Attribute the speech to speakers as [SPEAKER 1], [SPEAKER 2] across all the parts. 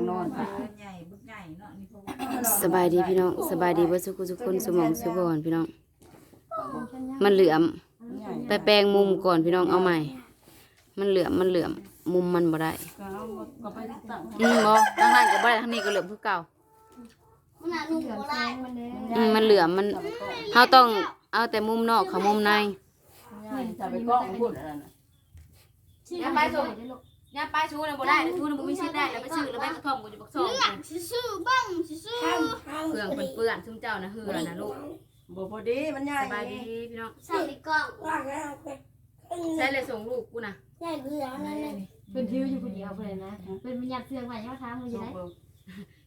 [SPEAKER 1] างนอน
[SPEAKER 2] เออใหญ่บึกใหญ่เนาะนี่เพราะว่า
[SPEAKER 3] สบายดีพี่น้องสบายดีเบ่สุขสุขคนสมองสุบอนพี่น้อง มันเหลื่อม
[SPEAKER 1] ใหญ่
[SPEAKER 3] ไปแปลงมุมก่อนพี่น้องเอาใหม่ มันเหลื่อมมันเหลื่อมมุมมันบ่ได้
[SPEAKER 1] ก็เอาก็ไปตั้ง
[SPEAKER 3] อืมบ่ทางนั้นก็บ่ได้ทางนี้ก็เหลื่อมคือเก่า
[SPEAKER 4] มันหนาหนุ่มโบราณ
[SPEAKER 3] อืมมันเหลื่อมมันเฮาต้องเอาแต่มุมนอกเขามุมใน
[SPEAKER 1] จะไปกล้องพูดอะไรนะ
[SPEAKER 3] อย่าไปส่งอ ย่าไปชูน่ะบ่ได้ชูน่ะบ่มีสิทธิ์ได้แล้วไปซื้อแล้วไปกระท่อมกูจะบักซอง
[SPEAKER 4] หลังชิซูบ้างชิซู
[SPEAKER 3] เพื่องเพิ่นเปื้อนซุมเจ้าน่ะเหือน่ะลูก
[SPEAKER 1] บ่พอดีมันใหญ่
[SPEAKER 3] สบายดีพี่น้อง
[SPEAKER 4] ใส่ในกล่อง
[SPEAKER 3] ใช้เลยส่งลูกกูน่ะ
[SPEAKER 4] ใส่เรือนั่นเลย
[SPEAKER 5] เป็นทิวอยู่คนเดียวเลยนะเป็นมันยัดเสื้อใหม่ยอดท้ามืออยู่ไหน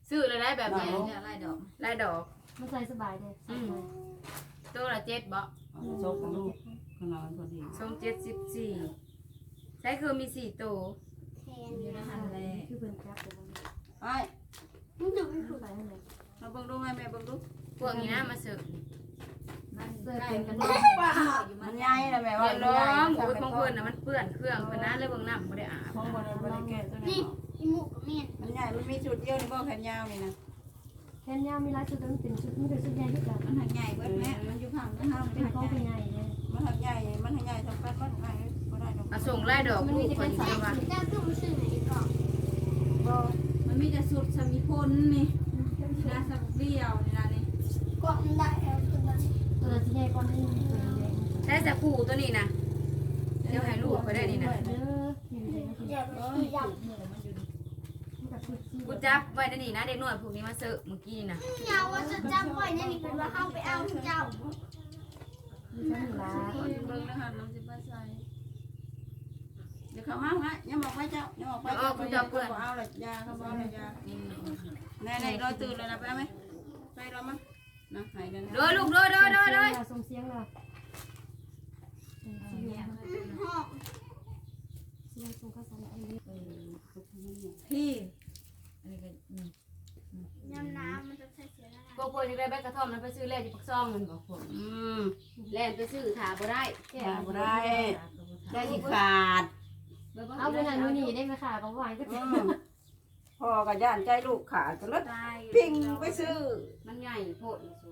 [SPEAKER 3] ซื้อเลยได้แบบไหน
[SPEAKER 2] เนี่ยไล่ดอก
[SPEAKER 3] ลายดอก
[SPEAKER 5] มันใส่สบายเลย
[SPEAKER 3] ตัวละเจ็ดบ่
[SPEAKER 1] ซบของลูกขนาดพอดี
[SPEAKER 3] ทรงเจ็ดสิบสี่ใช้คือมีสี่ตัว
[SPEAKER 4] แท น
[SPEAKER 2] อยู่ในหันแล
[SPEAKER 5] คือเป็นจับเลย
[SPEAKER 1] ไอ้
[SPEAKER 4] มันจะไม่ถูก
[SPEAKER 5] ใส่ให้เลย
[SPEAKER 1] มาเบิ่งดูแม่แม่เบิ่งดู
[SPEAKER 3] พวกนี้นะมาเสิร์ฟ
[SPEAKER 2] มัน
[SPEAKER 5] เสื้อ
[SPEAKER 2] ใกล้
[SPEAKER 5] เป็น
[SPEAKER 2] กั
[SPEAKER 5] กันน
[SPEAKER 2] เนาะ
[SPEAKER 5] เลย
[SPEAKER 1] มันใหญ่แล้วแม่ว่า
[SPEAKER 3] เดี๋ยวล้อมอุ้ยของเพื่อนนะมันเปื้อนเครื่องเพื่อนนะเลยเบางน้ำไม่ได้อาบ
[SPEAKER 1] ของบ่ได้บ่ได้แก่ตัวนี้
[SPEAKER 4] นี่อีหมูกับเมียน
[SPEAKER 1] มันใหญ่มันมีจุดเดียวนี่บ่แขนยาวนี่นะ
[SPEAKER 5] แค่นี้มีลายชุดนั้นเป็นชุดมันเป็นชุดใหญ่ที่กัน
[SPEAKER 2] มันหันใหญ่เบิดแม่มันอยู่ข้างข้างมัน
[SPEAKER 5] เป็น
[SPEAKER 2] หัน
[SPEAKER 5] ของ
[SPEAKER 2] ใหญ่
[SPEAKER 5] เป็นใหญ่เลย
[SPEAKER 1] มันหักใหญ่มันหักใหญ่ทำกันมันไอ้บ่ได้ดอก
[SPEAKER 3] มาส่งไล่ดอกลูกคนที่ว่า
[SPEAKER 4] เจ้าคือมันซื้อในกล่อง
[SPEAKER 2] บ่มันมีแต่สุดสามีพลนี่นะสักเดียวนี่นะนี่
[SPEAKER 4] กล่องได้แล้วตัวนั้น
[SPEAKER 5] ตัวชุดใหญ่ก้อนนี้ตัวใหญ่
[SPEAKER 3] ได้จะผูตัวนี้นะเดี๋ยวให้ลูกไปได้นี่นะ
[SPEAKER 5] เด้ออยู่ในนั้น
[SPEAKER 4] เดี๋ยว
[SPEAKER 2] เออ
[SPEAKER 4] มันยับ
[SPEAKER 2] เหมือนมันอยู่นี่
[SPEAKER 5] มันกับชุดที่
[SPEAKER 3] กูจับไว้ได้นี่นะเด็กน้อยพวกนี้มาเสิร์ฟเมื่อกี้นะ
[SPEAKER 4] เงาว่าจะจับไว้ในนี่เป็นว่าเข้าไปเอาเจ้า
[SPEAKER 5] มีชั้นหลา
[SPEAKER 1] เบิ่งนะฮะน้ำสิบ่ใส่ เดี๋ยวเขามาฮะยังบอกไว้เจ้ายังบอกไว้เจ้าบ่เอาละยาเขาบ่เอาละยาแน่ๆรอตื่นเลยนะไปไหมไปรอมั้ยนะหายกัน
[SPEAKER 3] เด้อลูกเด้อเด้อเด้อเด้อ
[SPEAKER 5] ส่งเสียงเรา
[SPEAKER 2] เนี่ย
[SPEAKER 4] ห้อง
[SPEAKER 5] เสียงส่งข้าวสารอันนี้
[SPEAKER 2] พี่อันนี้ก็อืม
[SPEAKER 4] ยำน้ำมันจะใส่เสียงอะไร
[SPEAKER 3] พวกพวกนี้ได้ใบกระท่อมแล้วไปซื้อแล่ที่ปักซองมันบอกผม
[SPEAKER 1] อืม
[SPEAKER 3] แล่นไปซื้อถาบ่ได้
[SPEAKER 1] ขาบ่ได้ได้ที่ขาด
[SPEAKER 5] เอาไปไหนนู่นนี่ได้ไหมค่ะก็หวานก็
[SPEAKER 1] อืมพ่อกับย่านใจลูกขาดก็เลย
[SPEAKER 2] ตาย
[SPEAKER 1] พิงไปซื้อ
[SPEAKER 3] มันใหญ่โพดนะสู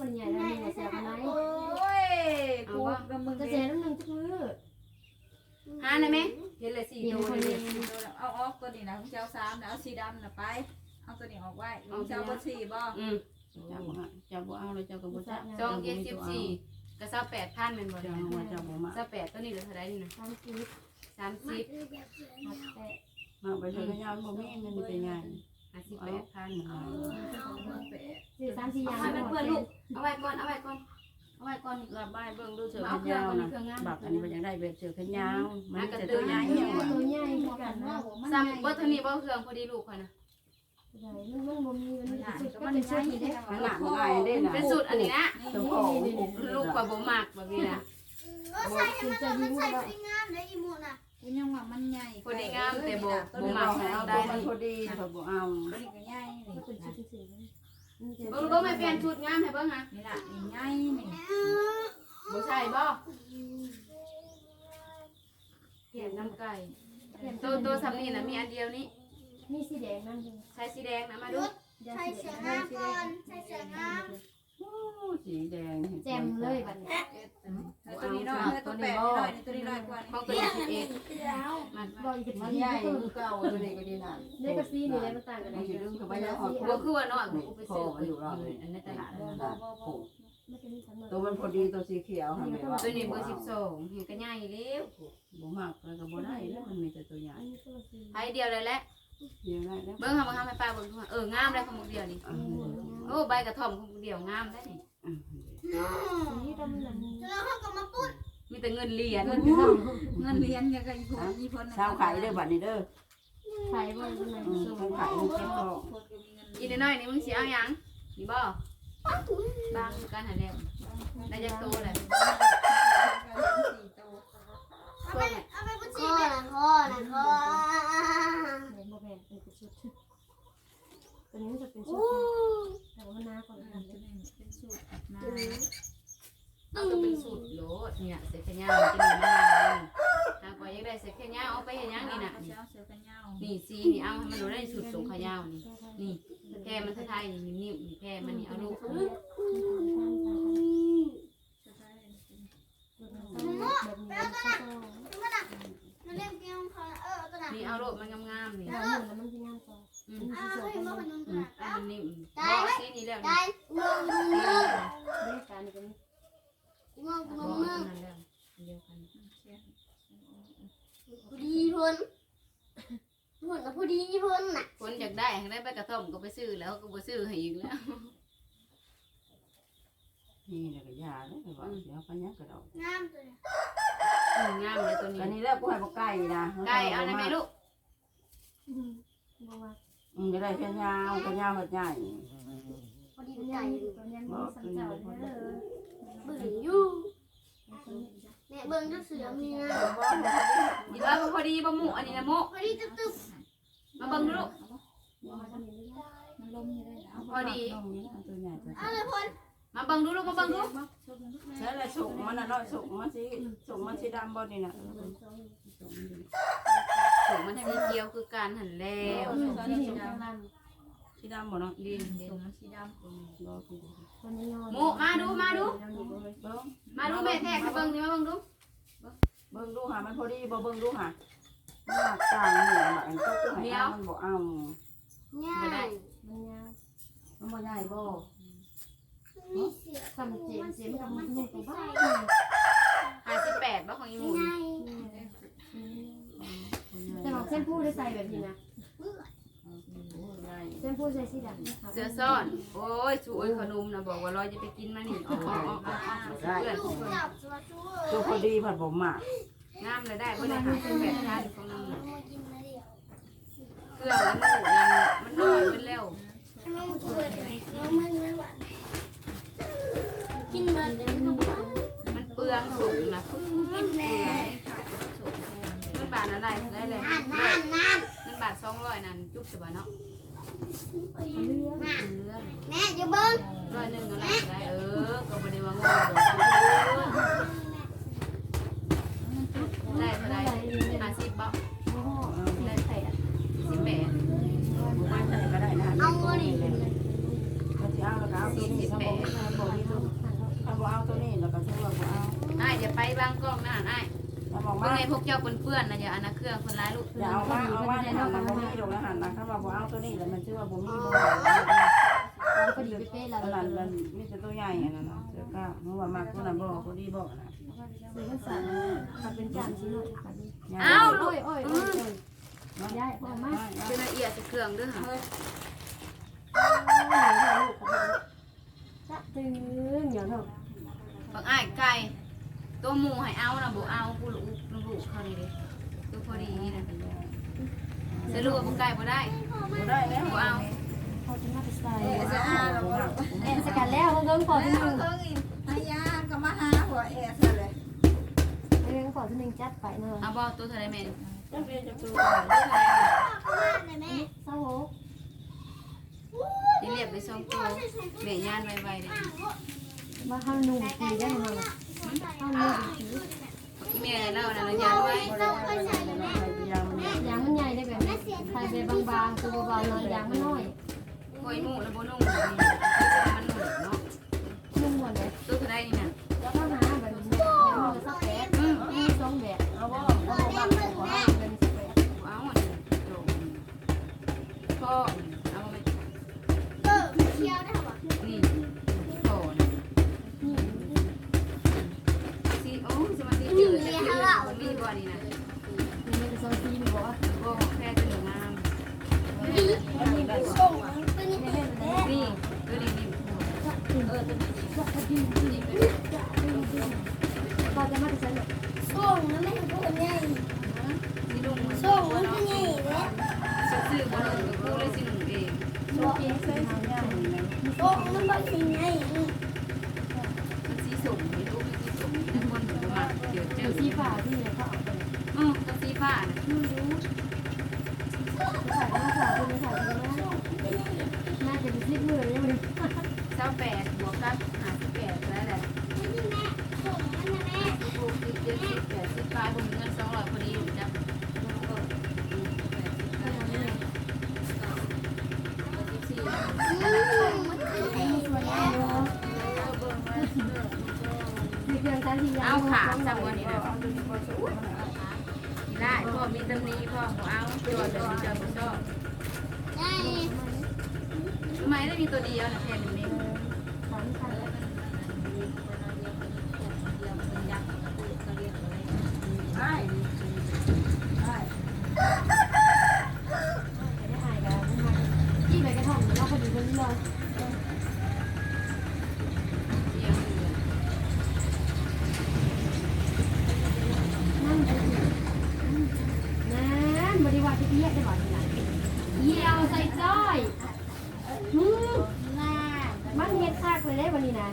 [SPEAKER 5] มันใหญ่แล้วนี่เสียกันไหน
[SPEAKER 2] โอ้ยกูกับมึง
[SPEAKER 5] จะ
[SPEAKER 2] เเสี
[SPEAKER 5] ยน้ำหนึ่งทุกมือ
[SPEAKER 3] หาได้ไหมเห็นเลยสี่ตัวเลย
[SPEAKER 2] เอาออกตัวนี้นะมึงจะเอาสามนะเอาสีดำนะไป เอาตัวนี้ออกไว้มึงจะเอาเบอร์สี่บ่
[SPEAKER 3] อืม
[SPEAKER 1] เจ้าบ่ฮะเจ้าบ่เอาเลยเจ้าก็บ่จับ
[SPEAKER 3] จองเจ็ดสิบสี่กระเซาแปดพันเป็นบ่
[SPEAKER 1] เจ้า
[SPEAKER 3] ได้
[SPEAKER 1] ว่าเจ้าบ่มา
[SPEAKER 3] เซาแปดตัวนี้เหลือเท่าไหรนี่นะ
[SPEAKER 5] สามสิบ
[SPEAKER 3] สามสิบ
[SPEAKER 5] หัดแตะ
[SPEAKER 1] มาไปซื้อยาวบ่มีเงินไปงาน
[SPEAKER 3] ห้าสิบแปดพัน
[SPEAKER 5] สี่สามสี่อย่าง
[SPEAKER 3] เอาเป็นเพื่อนลูกเอาไว้ก่อนเอาไว้ก่อนเอาไว้ก่อน
[SPEAKER 1] ระบายเบิ่งดูเสือขนยาวนะบักอันนี้มันยังได้แบบเสือขนยาวมันจะ
[SPEAKER 3] ตั
[SPEAKER 1] ตัวว
[SPEAKER 3] ให
[SPEAKER 1] ให
[SPEAKER 3] ญ่
[SPEAKER 1] ญ่ยังวะ
[SPEAKER 5] ตัวใหญ่กันนะ
[SPEAKER 3] ซ้ำบ่เท่านี้บ่เครื่องพอดีลูกคนนะ
[SPEAKER 5] หญ่มันมันบ่มีมันสุดก็เป็นชุดนี้ได้
[SPEAKER 1] มันหนักง่ายได้นะ
[SPEAKER 3] เป็นสูตรอันนี้นะ
[SPEAKER 1] สมอง
[SPEAKER 3] ลูกกว่าบ่มากแบบนี้นะ
[SPEAKER 4] ก็ใส่ให้มันมันใส่สีงามเลยอีหมูน่ะ
[SPEAKER 2] กูยังว่ามันใหญ่
[SPEAKER 3] พอดีงามแต่บ่
[SPEAKER 1] บ่
[SPEAKER 3] บ่
[SPEAKER 1] มา
[SPEAKER 3] มัก
[SPEAKER 1] ให้เอา
[SPEAKER 3] ได้
[SPEAKER 1] ได้ มันพอดีเขาบ่เอา
[SPEAKER 2] ตัวนี้ก็ใหญ่นี่
[SPEAKER 5] ก็เป็นชุดที่สี่
[SPEAKER 3] เบิ่งบ่แม่เปลี่ยนชุดงามให้เบิ่งฮะ
[SPEAKER 2] นี่ล่ะนี่ใหญ่นี่
[SPEAKER 3] บ่ใช่บ่เก็บน้ำไก่ตัวตัวสำนี่น่ะมีอันเดียวนี้
[SPEAKER 5] มีสีแดงนั่นเอง
[SPEAKER 3] ใช้สีแดงนะมาดู
[SPEAKER 4] ใส่เสียงงามก่อนใส่เสียงงาม
[SPEAKER 1] สีแดง
[SPEAKER 5] แจมเลยบัดนี้
[SPEAKER 2] ตัว นี้น้อยตัวแปดน้อยตัวนี้น้อยกว่า
[SPEAKER 3] ของตัวนี้สิบเอ็ด
[SPEAKER 4] แล้ว
[SPEAKER 3] มัน
[SPEAKER 5] บ่อีก
[SPEAKER 1] มัน
[SPEAKER 5] สี
[SPEAKER 1] ใหญ่
[SPEAKER 5] ก็
[SPEAKER 1] คือเก่าตัวนี้ก็ดีน่ะ
[SPEAKER 5] ได้กับสีนี่ได้มันต่างกัน
[SPEAKER 1] มันสิดึงเข้าไปแล้วหอด
[SPEAKER 3] บ่คือว่าน้อยกูไปซื้ออยู่อันในตลาด
[SPEAKER 5] มันจะมีสัน
[SPEAKER 1] ตัวมันพอดีตัวสีเขียวค่ะแม่ว่า
[SPEAKER 3] ตัวนี้เบอร์สิบสองเห็นก็ใหญ่แล้ว
[SPEAKER 1] บ่มากแล้วก็บ่ได้แล้วมันมีแต่ตัวใหญ่
[SPEAKER 5] อันนี้ก็สี
[SPEAKER 3] ไผเดียวเลยแหละ
[SPEAKER 1] เดียวได้แล้ว
[SPEAKER 3] เบิ่งหาบ่ทำให้ป้าเบิ่งเอองามได้ของมึงเดียวนี่โอ้ใบกระท่อมของมึงเดียวงามได้นี่
[SPEAKER 5] สีดำนั่น
[SPEAKER 4] แล้วเขาก็มาปุ้น
[SPEAKER 3] มีแต่เงินเหรียญ
[SPEAKER 2] เงินเงินเรียนยังก็อีพนอีพน
[SPEAKER 1] ชาวขายเด้อบัดนี้เด้อ
[SPEAKER 5] ไข่บ่อยู่ไหน
[SPEAKER 1] อืม
[SPEAKER 5] สูง
[SPEAKER 1] ชาวขายมันเก็บทอง
[SPEAKER 3] อีน้อยนี่มึงสิเอาหยังนี่บ่บางกันหาแล้วได้จักโตแหละ
[SPEAKER 4] เอาไปเอาไปปุ้นชีไปพ่อนะพ่อ
[SPEAKER 5] แม่บ่แม่นเป็นชุดตัวนี้จะเป็นชุดแต่ว่ามันหน้ากว่า
[SPEAKER 2] เป็นสูตรน้
[SPEAKER 3] เอาตัวเป็นสูตร โลดเนี่ะเสร็จแค่ย่างกินมะนาหากว่ายังได้เสร็จแค่ย่างเอาไปเห็นย่างนี่น่ะ
[SPEAKER 2] นยาว
[SPEAKER 3] นี่ซีนี่เอาให้มันดูได้สุดสูงขายาวนี่นี่แพ่มันไทยนี่นิ่มๆนี่แพ่มันนี่เอาลูก
[SPEAKER 4] มันอะมันเล่นเกมเขาเออตัวนั้น
[SPEAKER 3] นี่เอาลูกมันงามๆนี่
[SPEAKER 5] แล้วหนึ่งแล้วมันกินน้ำต่อ
[SPEAKER 3] อืม
[SPEAKER 4] อ้าวเฮ้ยมันมัน
[SPEAKER 3] อืมเอามันนิ่ม
[SPEAKER 4] ได้
[SPEAKER 3] บอกสีนี่แล้ว
[SPEAKER 4] ได้
[SPEAKER 3] นี่
[SPEAKER 4] มึงมึง
[SPEAKER 5] เรื่องการนี่ก็มี
[SPEAKER 4] มึง
[SPEAKER 3] บ
[SPEAKER 4] มึ
[SPEAKER 3] อง ก
[SPEAKER 4] มึ
[SPEAKER 3] อั
[SPEAKER 4] ง
[SPEAKER 3] นนั้นแล้วอันเดียวกัน
[SPEAKER 4] พอดีพ้นพ้นกับพอดีพ้นน่ะ
[SPEAKER 3] คนอยากได้ให้ได้ไปกระท่อมก็ไปซื้อแล้วก็ไปซื้อให้อีกแล้ว
[SPEAKER 1] นี่แหละก็ยาเลยว่าเดี๋ยวไปยังกระดอก
[SPEAKER 4] งามตัวนี้
[SPEAKER 3] อืมงามเลยตัวนี้
[SPEAKER 1] อันนี้แล้วกูให้บ่ไก่นะ
[SPEAKER 3] ไก่เอาได้ไหมลูก
[SPEAKER 5] บอกว่า
[SPEAKER 1] อืมจะได้แค่ยาวก็ยาวหัดใหญ่
[SPEAKER 4] พอดี
[SPEAKER 5] เป็น
[SPEAKER 4] ไก่
[SPEAKER 5] ไก่ตอนนี้มีสัญจรเด้อ
[SPEAKER 4] เบิ่งอยู่แม่เบิ่งจะเสือมีนะ
[SPEAKER 3] ดีว่าพอดีบะหมูอันนี้นะโม
[SPEAKER 4] พอดีจะตึบ
[SPEAKER 3] มาเบิ่งดูลูก
[SPEAKER 2] มันลมอยู่ได้แล้ว
[SPEAKER 3] พอดี
[SPEAKER 1] ตัวใหญ่ตัว
[SPEAKER 4] เอาเลยพ้น
[SPEAKER 3] มาเบิ่งดูลูกมาเบิ่งดู
[SPEAKER 1] ใช่แล้วสุกมันน่ะเนาะสุกมันสิสุกมันสิดำบ่นี่น่ะ
[SPEAKER 3] ถูกมันสีเขียวคือการหันแล้ว
[SPEAKER 5] ที่นี่กำลัง
[SPEAKER 1] สิดำบ่เนาะ
[SPEAKER 3] ดินเด่น
[SPEAKER 2] สีดำ
[SPEAKER 1] บ่คือ
[SPEAKER 5] คนนี้นอน
[SPEAKER 3] โมมาดูมาดู
[SPEAKER 1] เบิ่ง
[SPEAKER 3] มาดูแม่แท้ค่ะเบิ่งนี่มาเบิ่งดู
[SPEAKER 1] เบิ่งดูหามันพอดีบ่เบิ่งดูหา มันหนักต่างนี่บักอันก็คือให้เอามันบ่เอา
[SPEAKER 4] ง่าย
[SPEAKER 5] มันยาว
[SPEAKER 1] มันบ่ใหญ่บ่
[SPEAKER 4] มีเสือ
[SPEAKER 5] สำเจ็บเจ็บมันนุ่มไปบ้าง
[SPEAKER 3] ห้าสิบแปดบ่ของอีหมู
[SPEAKER 4] ง่าย
[SPEAKER 5] แต่บอกเส้นผู้ได้ใส่แบบนี้นะ
[SPEAKER 1] ใหญ่
[SPEAKER 5] เส้นผู้ใส่สีดำ
[SPEAKER 3] เสือซ่อนโอ้ยชูโอ้ยขนมนะบอกว่าลอยจะไปกินมานี่อ๋ออ๋ออ๋ออ๋อ
[SPEAKER 1] ได้
[SPEAKER 3] เพื่อน
[SPEAKER 4] ลูกจับสวัสดี
[SPEAKER 1] ตัวพอดีผัดบ่มาก
[SPEAKER 3] งามเลยได้เพื่อนหาสิบแปดท่านของน้อง
[SPEAKER 4] มากินมาเดียว
[SPEAKER 3] เครื่องมันหมูนั่นมันน้อยมันเร็ว
[SPEAKER 4] น้องเกิดน้องมันไม่หวานกินมันเดี๋ยวมันหวาน
[SPEAKER 3] มันเปลืองสุกนะ
[SPEAKER 4] กินแม่
[SPEAKER 3] มันบาทอะไรได้เลย
[SPEAKER 4] นั่นนั่นนั่น
[SPEAKER 3] มันบาทสองร้อยนั่นจุ๊บจะบ่เนาะ
[SPEAKER 4] นั่น
[SPEAKER 3] เนื้อ
[SPEAKER 4] แม่อย่าเบิ้ง
[SPEAKER 3] ร้อยหนึ่งอะไรได้เออก็บ่ได้ว่าโง่ ได้เท่าไรห้าสิบบ่ได้ใส่สิบแปด
[SPEAKER 1] ไม่ใช่ก็ได้นะ
[SPEAKER 4] เอาดิ
[SPEAKER 1] ก็สิเอาแล้วก็เอาตัวนี้ถ้าบ่บ่มีตัวถ้าบ่เอาตัวนี้แล้วก็ถือว่าบ่เอาไอ้า
[SPEAKER 3] ยอย่าไปบางกล้องนะอ้าย
[SPEAKER 1] ถ้าบอกว่า
[SPEAKER 3] อไงพวกเจ้าเปื้อนๆนะอย่าอันนะเครื่องคนร้ายลูก
[SPEAKER 1] อย่าเอามาเอามาในหันนะบ่มีดอกนะหันนะถ้าว่าบ่เอาตัวนี้แล้วมันชื่อว่าบ่มีบ่
[SPEAKER 5] พอดีเป๊ะๆแล้ว
[SPEAKER 1] ตลาดมันมีแต่ตัวใหญ่อันนั้นนะเสือก้าเพราะว่ามากตัวนั้นบ่พอดีบ่นะ
[SPEAKER 5] มันสั่นขับเป็นจานชิ้นหน่อยขับดี
[SPEAKER 3] เอ้าลู
[SPEAKER 5] โอ้
[SPEAKER 3] ก
[SPEAKER 5] ยโอ้ยโอ้ยได้พอมาก
[SPEAKER 3] เป็นละเอียดใส่เครื่องด้วยค่ะ
[SPEAKER 5] จะตึงเดี๋ยวเถอะ
[SPEAKER 3] บางอ้ายไก่ตัวหมูให้เอานะบ่เอากูลูกลูกเขานี่เด้ตัวพอดีนี่นะสรุปว่าบ่ไก่บ่ได้
[SPEAKER 1] บ่ได้แล้ว
[SPEAKER 3] บ่เอา
[SPEAKER 5] พอจะมาไปใส่
[SPEAKER 1] เออจะเอาแล้วบ่
[SPEAKER 5] เอ็นสกัดแล้วเงินขอที่หนึ่ง
[SPEAKER 2] พยาก็ มาหาหัวเอสเลย
[SPEAKER 5] เงินขอที่หนึ่งจัดไปเนอะ
[SPEAKER 3] เอาบ่ตัวเท่าไรแม่น
[SPEAKER 1] จังเรียนจังตัว
[SPEAKER 4] เข้ามาเลยแม่
[SPEAKER 5] เศร้าโห
[SPEAKER 3] นี่เรียบไปสองตัวแม่ย่านไวๆเด้
[SPEAKER 5] มาข้างนุ่มตีได้ไหมข้างนุ่มตี
[SPEAKER 3] อีแม่เล่านะเราย่านไว้
[SPEAKER 1] บ่ได้ใส่ใส่ยางมัน
[SPEAKER 5] ยางมันใหญ่ได้แบบนี้ใส่ไปบางๆตัวเบาๆหน่อยยางมันน้อย
[SPEAKER 3] คอยหมูแล้วบ่นุ่งนี่มันหมูเนาะ
[SPEAKER 5] นุ่มหมดเลย
[SPEAKER 3] ตัวเท่าไรนี่น่ะ
[SPEAKER 5] งแล้ว
[SPEAKER 3] ไม่
[SPEAKER 4] ถูกใหญ่
[SPEAKER 3] สิลุง
[SPEAKER 4] ส่งมันคือใหญ่เลย
[SPEAKER 3] ซื้อบ่ลงกูเลยสิลุงเอง
[SPEAKER 5] โอเคใส่ทางยาง
[SPEAKER 4] ส่งมันบ่คือใหญ่
[SPEAKER 3] มันสีสุ่มไม่รู้มันสีสุ่มแต่คนบ่มักเดี๋ยวเจี
[SPEAKER 5] ย
[SPEAKER 3] อ
[SPEAKER 5] วที่ฝ่าที่เนี่ยเขา
[SPEAKER 3] อือตัวสีฟ้า
[SPEAKER 5] ไม่รู้ถ่ายก็มาถ่ายคุณถ่ายกันนะน่าจะเป็นซิปมือเลยมัน
[SPEAKER 3] 28บวกกับ58แล้วแหละ เอาขาจังวันนี้นะ
[SPEAKER 1] เอาตัวนี้บ่สูงมันเอา
[SPEAKER 3] อีได้ พ่อมีตำหนี้พ่อบ่เอาจอดเจอดบ่ชอบ
[SPEAKER 4] ได้
[SPEAKER 3] ทำไมได้มีตัวเดียวนะแค่นี้
[SPEAKER 5] สามพันแล้ว
[SPEAKER 1] ไอ้ไอ้
[SPEAKER 5] ไม่ได้หายกันยี่ไปกระท่อมเราพอดีคนนี้เลย นั่นนั่นบริวารที่เรียกได้บ่อยนะเยี่ยวใส่จ้อยหืม
[SPEAKER 4] ล่า
[SPEAKER 5] มันเฮ็ดซากเลยได้วันนี้นะ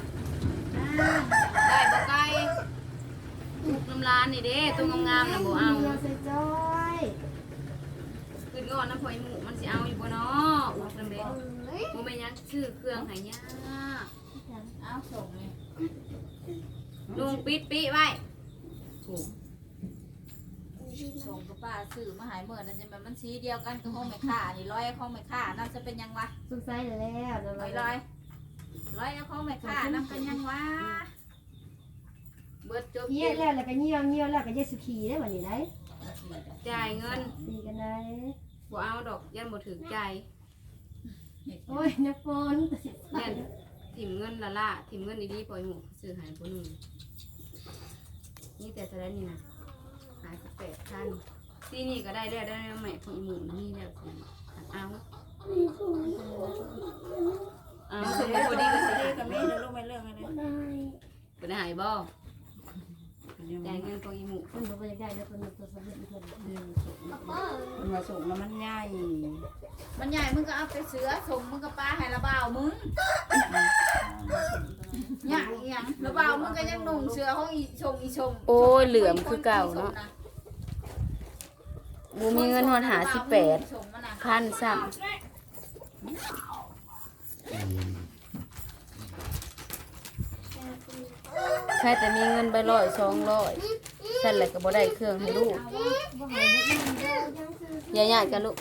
[SPEAKER 3] ได้บ่ไกลลูกน้ำลานนี่เด้ตัวงามๆน่ะบ่เอา
[SPEAKER 5] เยี่ยวใส่จ้อย
[SPEAKER 3] ขึ้นก่อนน้ำพอยหมูมันสิเอาอยู่บ่เนาะอุกน้ำเด้บ่แม่นห ยังชื่อเครื่องให้ยากเอาส่งเลยลุงปิดปิไว้ถูก
[SPEAKER 2] ส่งกับป้าซื้อมาหายเหมือนั่นจะมันมันสีเดียวกันกับห้องแม่ค้านี่ร้อยห้องแม่ค้านั่นจะเป็นยังวะ
[SPEAKER 5] สุดใจแล้วแล้ว
[SPEAKER 2] ร้อยร้อยร้อยห้องแม่ค้านั่นเป็นยังวะ
[SPEAKER 3] เบิดจบ
[SPEAKER 5] เยี่ยแล้วแล้วก็เยี่ยวเยี่ยวแล้วก็เยี่ยสุขีได้วันนี้ได้
[SPEAKER 3] จ่ายเงิน
[SPEAKER 5] ดีกันได้
[SPEAKER 3] บ่เอาดอกยันบ่ถึงใจ
[SPEAKER 5] โอ้ยนักฟอนตัดสินใจ
[SPEAKER 3] ยันถิ่มเงินละล่ะถิ่มเงินดีๆปล่อยหมูซื้อใหายบ่หนึงนี่แต่จะได้นี่นะหายสิบแปดพันที่นี่ก็ได้แล้วได้แล้วใหม่ของอีหมูนี่แล้วสิเอาเอาสมมติพอดีก็สิ
[SPEAKER 1] เด็
[SPEAKER 3] ได้
[SPEAKER 1] กกับแม่เดี๋ยวลูกไปเรื่องอะไร
[SPEAKER 3] บ่ได้หายบ่ จ่ายเงินของอีหมู
[SPEAKER 5] คนบอกว่าอยากได้แล้วคนตัวสำเร็จคน
[SPEAKER 1] มันมาส่งแล้วมันใหญ่
[SPEAKER 2] มันใหญ่มึงก็เอาไปเสือส่งมึงก็ป้าให้ระบ่าวมึงเนี่ยอีหยังระบ่าวมึงก็ยังนุ่งเสือห้องอีชงอีชง
[SPEAKER 3] โอ้ยเหลือมคือเก่าเนาะบ่มีเงินหอดหาสิบแปด
[SPEAKER 2] ส่งมานะ
[SPEAKER 3] พันซ้ำใช่แต่มีเงินไปร้อยสองร้อยสั่นแหละก็บ่ได้เครื่องให้ลูกอย่าญาติกันลูก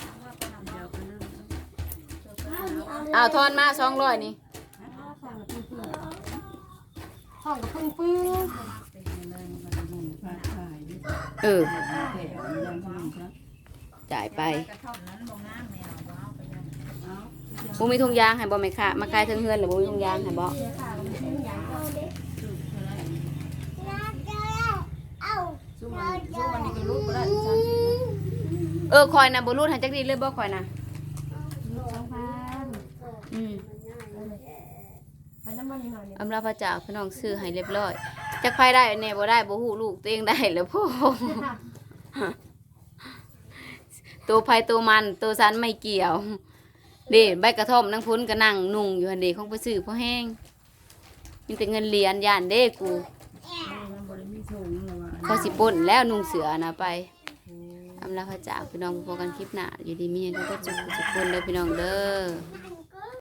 [SPEAKER 3] เอาทอนมาสองร้อยนี่
[SPEAKER 5] ห้องกับปึ้งปึ้ง
[SPEAKER 3] เออจ่ายไป
[SPEAKER 2] บ่งามแมวบ่เอาไปเลย
[SPEAKER 1] เอา
[SPEAKER 3] บ่มีทุงยางให้บ่แม่ค่ะมาขายเทิงเฮือนหรือบ่มีทุงยางให้บ่
[SPEAKER 5] เสียขามันเป็นอย่าง
[SPEAKER 4] เอา
[SPEAKER 1] สู้มันสู้มันนี่ก็ลูกก็ได้สามสิบ
[SPEAKER 3] เออคอยน่ะบ่รู้หันจักดีเลยบ่คอยน่ะ
[SPEAKER 5] สองพัน
[SPEAKER 3] อืม
[SPEAKER 5] ไปน้ำมันหน่อยเนี่ย
[SPEAKER 3] อำลาพระเจ้าพี่น้องซื้อให้เรียบร้อยจักไผได้แน่บ่ได้บ่ฮู้ลูกตัวเองได้แล้วพ่อตัวไผตัวมันตัวสันไม่เกี่ยว เด้ใบกระท่อมนางพุ้นก็นั่งนุ่งอยู่หั่นเด้ของไปซื้อพอแห้งมีแต่เงินเหรียญย่านเด้กู เขาสิป่นแล้วนุ่งเสือนะไปอำลาพระเจ้าพี่น้องพบกันคลิปหน้าอยู่ดีมีเงินก็จุกจุกคนเด้อพี่น้องเด้อ